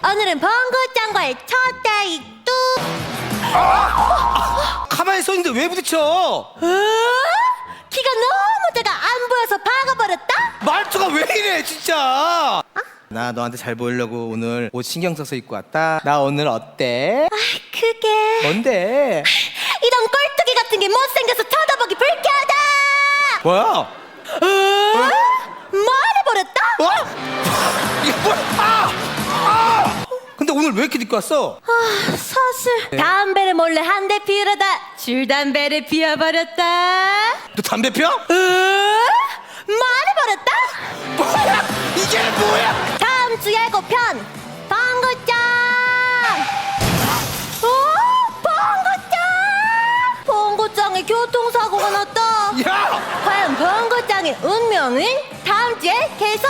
오늘은 봉구짱과의 첫 데이트 가만히 서 있는데 왜 부딪혀? 어? 키가 너무 작아 안 보여서 박아버렸다? 말투가 왜 이래 진짜 나 너한테 잘 보이려고 오늘 옷 신경 써서 입고 왔다 나 오늘 어때? 아 그게 뭔데? 이런 꼴뚜기 같은 게 못생겨서 쳐다보기 불쾌하다 뭐야? 어? 말해버렸다? 어? 이게 뭐야? 오늘 왜 이렇게 늦게 왔어? 아 사실 담배를 몰래 한 대 피우려다 줄담배를 피워버렸다 너 담배 펴? 어? 말해버렸다? 뭐야? 이게 뭐야? 다음 주 예고편 방구짱 오 방구짱 방구짱에 교통사고가 났다 야! 과연 방구짱의 운명은 다음 주에 계속